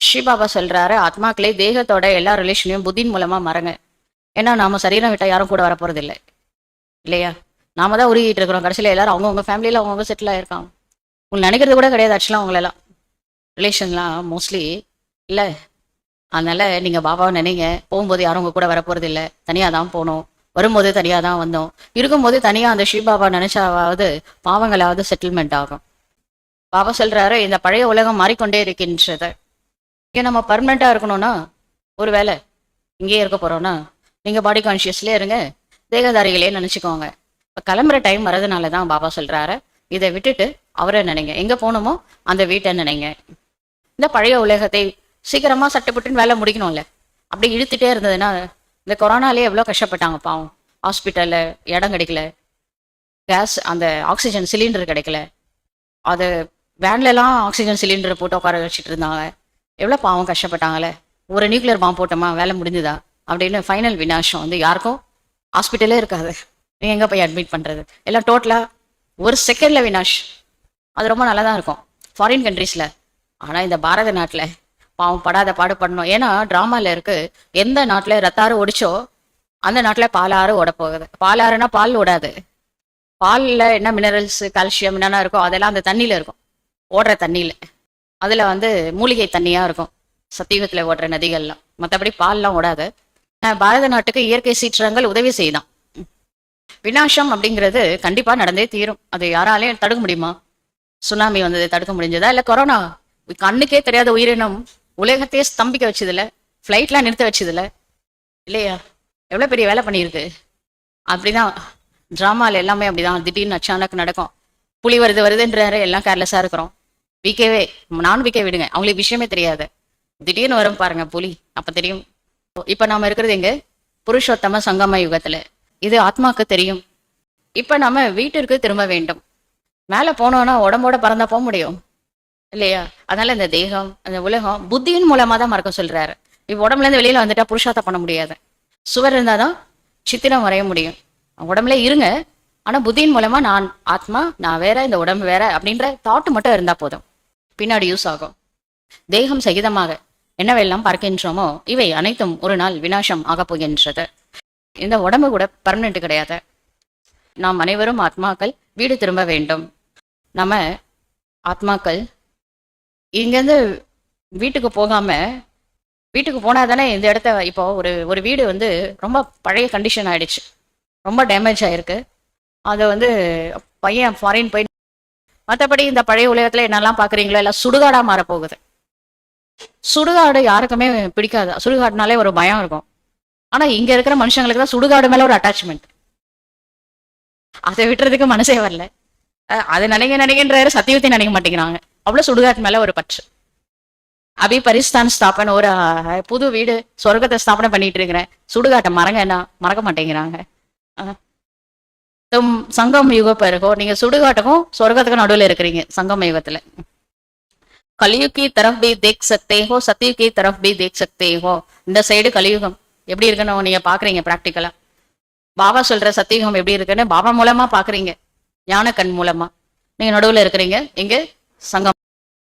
ஸ்ரீபாபா சொல்றாரு ஆத்மாக்களே தேகத்தோட எல்லா ரிலேஷனையும் புத்தின் மூலமா மறங்க. ஏன்னா நாம சரீரம் விட்டா யாரும் கூட வரப்போறது இல்லை இல்லையா? நாம தான் உருகிட்டு இருக்கிறோம். கடைசியில் எல்லாரும் அவங்கவுங்க ஃபேமிலியில் அவங்கவுங்க செட்டில் ஆயிருக்காங்க. உங்களுக்கு நினைக்கிறது கூட கிடையாது ஆக்சுவலாக அவங்களெல்லாம் ரிலேஷன்லாம் மோஸ்ட்லி இல்லை. அதனால நீங்கள் பாபாவை நினைங்க. போகும்போது யாரும் உங்க கூட வரப்போறது இல்லை தனியாக தான் போகணும் வரும்போது தனியாக தான் வந்தோம். இருக்கும்போது தனியாக அந்த ஸ்ரீபாபா நினைச்சாவது பாவங்களாவது செட்டில்மெண்ட் ஆகும். பாபா சொல்றாரு இந்த பழைய உலகம் மாறிக்கொண்டே இருக்கின்றது இங்கே நம்ம பர்மனெண்ட்டாக இருக்கணும்னா ஒரு வேலை இங்கேயே இருக்க போகிறோன்னா நீங்கள் பாடி கான்ஷியஸ்லேயே இருங்க தேகதாரிகளே நினச்சிக்கோங்க. இப்போ கிளம்புற டைம் வரதுனால தான் பாபா சொல்கிறாரு இதை விட்டுட்டு அவரை நினைங்க. எங்கே போகணுமோ அந்த வீட்டை நினைங்க. இந்த பழைய உலகத்தை சீக்கிரமாக சட்டப்பட்டுன்னு வேலை முடிக்கணும்ல. அப்படி இழுத்துட்டே இருந்ததுன்னா இந்த கொரோனாலே எவ்வளோ கஷ்டப்பட்டாங்க பாவம். ஹாஸ்பிட்டலில் இடம் கிடைக்கல. கேஸ் அந்த ஆக்சிஜன் சிலிண்டர் கிடைக்கல. அது வேன்லலாம் ஆக்சிஜன் சிலிண்டர் போட்டு உட்கார வச்சுட்டு இருந்தாங்க. எவ்வளோ பாவம் கஷ்டப்பட்டாங்களே? ஒரு நியூக்ளியர் பாம்பு போட்டோமா? வேலை முடிஞ்சுதா? அப்படின்னு ஃபைனல் விநாசம் வந்து யாருக்கும்? ஹாஸ்பிட்டலே இருக்காது. நீங்கள் எங்கே போய் அட்மிட் பண்ணுறது எல்லாம் டோட்டலாக ஒரு செகண்டில் வினாஷ் அது ரொம்ப நல்லா தான் இருக்கும் ஃபாரின் கண்ட்ரீஸில் ஆனால் இந்த பாரத நாட்டில் பாவம் படாத பாடு பண்ணணும் ஏன்னா ட்ராமாவில் இருக்குது எந்த நாட்டில் ரத்தாறு ஒடிச்சோ அந்த நாட்டில் பாலாறு ஓட போகுது பாலாறுனா பால் ஓடாது. பாலில் என்ன மினரல்ஸ் கால்சியம் என்னென்ன இருக்கோ அதெல்லாம் அந்த தண்ணியில் இருக்கும். ஓடுற தண்ணியில். அதில் வந்து மூலிகை தண்ணியாக இருக்கும். சத்தியுகத்தில் ஓடுற நதிகள்லாம். மற்றபடி பால்லாம் ஓடாது. பாரத நாட்டுக்கு இயற்கை சீற்றங்கள் உதவி செய்தான். வினாசம் அப்படிங்கிறது கண்டிப்பா நடந்தே தீரும். அது யாராலையும் தடுக்க முடியுமா? சுனாமி வந்தது தடுக்க முடிஞ்சதா? இல்ல கொரோனா? கண்ணுக்கே தெரியாத உயிரினம் உலகத்தையே ஸ்தம்பிக்க வச்சதுல ஃப்ளைட்லாம் நிறுத்த வச்சதுல இல்லையா? எவ்வளவு பெரிய வேலை பண்ணியிருக்கு? அப்படிதான். டிராமால எல்லாமே அப்படிதான். திடீர்னு அச்சானக்கு நடக்கும். புலி வருது வருதுன்றாரு. எல்லாம் கேர்லெஸ்ஸா இருக்கிறோம். விக்கவே நான் விக்க விடுங்க. அவங்களுக்கு விஷயமே தெரியாது. திடீர்னு வரும் பாருங்க புலி. அப்ப தெரியும். இப்ப நாம இருக்கிறது எங்க? புருஷோத்தம சங்கம யுகத்துல. இது ஆத்மாக்கு தெரியும். இப்ப நம்ம வீட்டிற்கு திரும்ப வேண்டும். மேல போனோம்னா உடம்போட பறந்தா போக முடியும். இல்லையா? அதனால இந்த தேகம் அந்த உலகம் புத்தியின் மூலமா தான் மறக்க சொல்றாரு. இப்ப உடம்புல இருந்து வெளியில வந்துட்டா புருஷார்த்தம் பண்ண முடியாது. சுவர் இருந்தாதான் சித்திரம் வரைய முடியும். உடம்புல இருங்க. ஆனா புத்தியின் மூலமா நான் ஆத்மா நான் வேற இந்த உடம்பு வேற அப்படின்ற தாட் மட்டும் இருந்தா போதும். பின்னாடி யூஸ் ஆகும். தேகம் சகிதமாக என்னவெல்லாம் பார்க்கின்றோமோ இவை அனைத்தும் ஒரு நாள் வினாசம் ஆகப் போகின்றது. இந்த உடம்பு கூட பர்மனெண்ட் கிடையாது. நாம் அனைவரும் ஆத்மாக்கள் வீடு திரும்ப வேண்டும். நம்ம ஆத்மாக்கள் இங்கேருந்து வீட்டுக்கு போகாம வீட்டுக்கு போனால் தானே இந்த இடத்த இப்போ ஒரு ஒரு வீடு வந்து ரொம்ப பழைய கண்டிஷன் ஆயிடுச்சு. ரொம்ப டேமேஜ் ஆயிருக்கு. அதை வந்து பையன் ஃபாரின் போய் மற்றபடி இந்த பழைய உலகத்துல என்னெல்லாம் பார்க்குறீங்களோ எல்லாம் சுடுகாடா மாறப்போகுது. சுடுகாடு யாருக்குமே பிடிக்காது. சுடுகாடுனாலே ஒரு பயம் இருக்கும். ஆனா இங்க இருக்கிற மனுஷங்களுக்கு தான் சுடுகாடு மேல ஒரு அட்டாச்மெண்ட் அதை விட்டுறதுக்கு மனசே வரல. அஹ் அதை நினைக்க நினைக்கின்றாரு சத்தியத்தை நினைக்க மாட்டேங்கிறாங்க. அவ்வளவு சுடுகாட்டு மேல ஒரு பற்று. அபி பரிஸ்தான் ஸ்தாபன் ஒரு புது வீடு சொர்க்கத்தை ஸ்தாபனை பண்ணிட்டு இருக்கிறேன். சுடுகாட்டை மறங்க என்ன? மறக்க மாட்டேங்கிறாங்க. அஹ். சங்கம் யுக பிறகோ நீங்க சுடுகாட்டுக்கும் சொர்க்கத்துக்கும் நடுவில் இருக்கிறீங்க சங்கம் யுகத்துல. கலியுக் கி தரஃப் பி தேக் சக்தே ஹோ சத்தியு கி தரஃப் பி தேக் சக்தே ஹோ இந்த சைடு கலியுகம் எப்படி இருக்குன்னு நீங்க பாக்குறீங்க பிராக்டிக்கலா பாபா சொல்ற சத்தியுகம் எப்படி இருக்குன்னு பாபா மூலமா பாக்குறீங்க. ஞான கண் மூலமா. நீங்க நடுவுல இருக்கிறீங்க இங்க சங்கம்